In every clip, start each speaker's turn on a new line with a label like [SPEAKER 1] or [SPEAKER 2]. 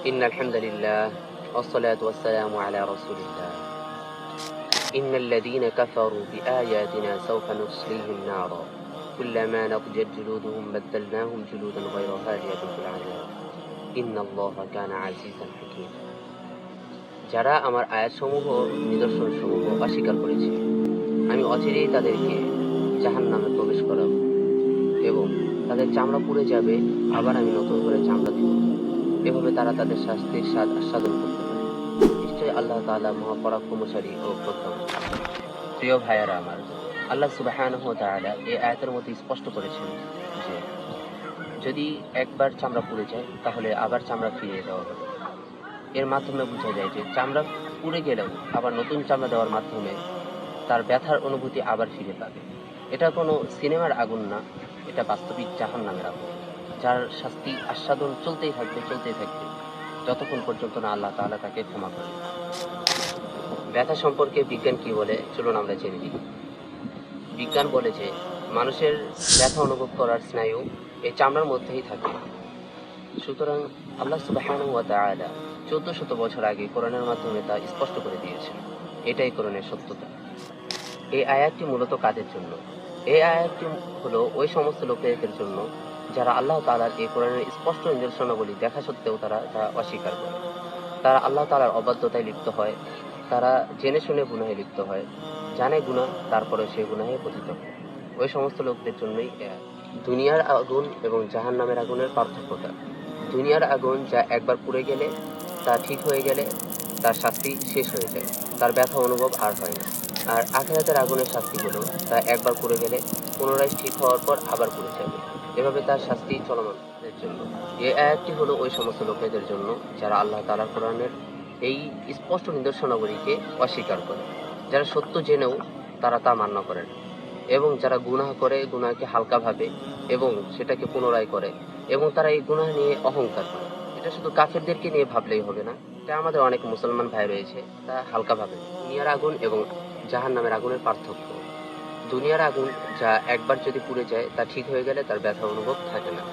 [SPEAKER 1] إن الحمد لله والصلاة والسلام على رسول الله إن الذين كفروا بآياتنا سوف نصليهم نارا كلما نضجت جلودهم بدلناهم جلودا غيرها ليذوقوا العذاب إن الله كان عزيزا حكيما যারা আমার আয়াতসমূহ নিদর্শনসমূহ অস্বীকার করেছে আমি অচিরেই তাদেরকে জাহান নামে প্রবেশ করাবো এবং তাদের চামড়া পুড়ে যাবে আবার আমি নতুন করে চামড়া দিব এভাবে তারা তাদের শাস্তির স্বাদ আস্বাদন করতে পারে। নিশ্চয়ই আল্লাহ তাআলা মহাপরাক্রমশালী ও প্রজ্ঞাময় প্রিয় ভাইয়ারা আমার, আল্লাহ সুবাহানহ তাআলা এই আয়াতের মধ্যে স্পষ্ট করেছেন যে, যদি একবার চামড়া পুড়ে যায়, তাহলে আবার চামড়া ফিরিয়ে দেওয়া হবে। এর মাধ্যমে বোঝা যায় যে চামড়া পুড়ে গেলেও আবার নতুন চামড়া দেওয়ার মাধ্যমে তার ব্যথার অনুভূতি আবার ফিরে পাবে। এটা কোনো সিনেমার আগুন না, এটা বাস্তবিক জাহান নামের আগুন। যার শাস্তি আস্বাদন চলতেই থাকবে চলতেই থাকবে। যতক্ষণ পর্যন্ত না আল্লাহ তাআলা তাকে ক্ষমা করে ব্যথা সম্পর্কে বিজ্ঞান কি বলে? চলুন আমরা জেনে নিই। বিজ্ঞান বলে যে, মানুষের ব্যথা অনুভব করার স্নায়ু এই চামড়ার মধ্যেই থাকে। সুতরাং আল্লাহ সুবহানাহু ওয়া চোদ্দ শত বছর আগে কোরআনের মাধ্যমে তা স্পষ্ট করে দিয়েছেন। এটাই কোরআনের সত্যতা। এই আয়াতটি মূলত কাদের জন্য? এই আয়াতটি হলো ওই সমস্ত লোকেদের জন্য যারা আল্লাহ তাআলার এই কোরআনের স্পষ্ট নিদর্শনাবলী দেখা সত্ত্বেও তারা তা অস্বীকার করে। তারা আল্লাহ তালার অবাধ্যতায় লিপ্ত হয়, তারা জেনে শুনে গুনাহে লিপ্ত হয়, জানে গুনাহ তারপরে সে গুনাহে পতিত হয়। ওই সমস্ত লোকদের জন্যই দুনিয়ার আগুন এবং জাহান নামের আগুনের পার্থক্যটা। দুনিয়ার আগুন যা একবার পুড়ে গেলে, তা ঠিক হয়ে গেলে, তার শাস্তি শেষ হয়ে যায়, তার ব্যথা অনুভব আর হয় না। আর আখেরাতের আগুনের শাস্তি শাস্তিগুলো তা একবার পুড়ে গেলে, পুনরায় ঠিক হওয়ার পর আবার পুড়ে যাবে। এভাবে তার শাস্তি চলমানদের জন্য। এই আয়াতটি হলো ওই সমস্ত লোকেদের জন্য যারা আল্লাহ তালা কোরআনের এই স্পষ্ট নিদর্শনাবলীকে অস্বীকার করে। যারা সত্য জেনেও তারা তা মান্য করেন এবং যারা গুনাহ করে, গুনাহকে হালকা ভাবে এবং সেটাকে পুনরায় করে এবং তারা এই গুনাহ নিয়ে অহংকার করে। এটা শুধু কাফেরদেরকে নিয়ে ভাবলেই হবে না, এটা আমাদের অনেক মুসলমান ভাই রয়েছে, তা হালকা ভাবে। দুনিয়ার আগুন এবং জাহান নামের আগুনের পার্থক্য। দুনিয়ার আগুন যা একবার যদি পুড়ে যায়, তা ঠিক হয়ে গেলে তার ব্যথা অনুভব থাকে না।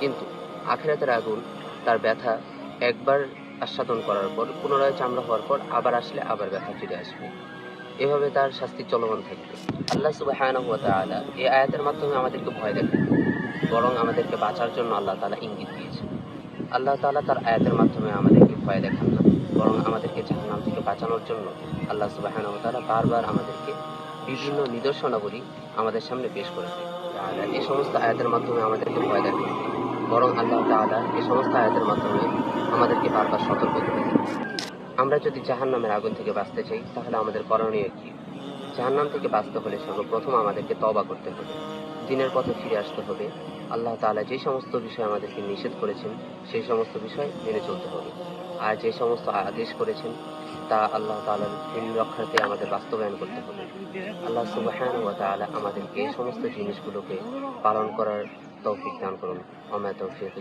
[SPEAKER 1] কিন্তু আখেরাতের আগুন, তার ব্যথা একবার আস্বাদন করার পর, পুনরায় চামড়া হওয়ার পর আবার আসলে আবার ব্যথা ফিরে আসবে। এভাবে তার শাস্তি চলমান থাকবে। আল্লাহ তাআলা এই আয়াতের মাধ্যমে আমাদেরকে ভয় দেখান বরং আমাদেরকে বাঁচার জন্য আল্লাহ তালা ইঙ্গিত দিয়েছেন। আল্লাহ তাআলা তার আয়াতের মাধ্যমে আমাদেরকে ভয় দেখান না, বরং আমাদেরকে জাহান্নাম থেকে বাঁচানোর জন্য আল্লাহ তাআলা বারবার আমাদেরকে বিভিন্ন নিদর্শনাবলী আমাদের সামনে পেশ করে দেয় তাআলা এই সমস্ত আয়াতের মাধ্যমে আমাদেরকে ভয় দেখান বরং আল্লাহ তাআলা এই সমস্ত আয়াতের মাধ্যমে আমাদেরকে বারবার সতর্ক করে আমরা যদি জাহান্নামের আগুন থেকে বাঁচতে চাই, তাহলে আমাদের করণীয় কি? জাহান্নাম থেকে বাঁচতে হলে সর্বপ্রথম আমাদেরকে তবা করতে হবে। দিনের পথে ফিরে আসতে হবে। আল্লাহ তাআলা যে সমস্ত বিষয় আমাদেরকে নিষেধ করেছেন, সেই সমস্ত বিষয় মেনে চলতে হবে। আর যে সমস্ত আদেশ করেছেন তা আল্লাহ তালার দিন রক্ষার্থে আমাদের বাস্তবায়ন করতে হবে। আল্লাহ সুবাহান ও তাহলে আমাদেরকে এই সমস্ত জিনিসগুলোকে পালন করার তৌফিক দান করুন। অমায় তৌফিক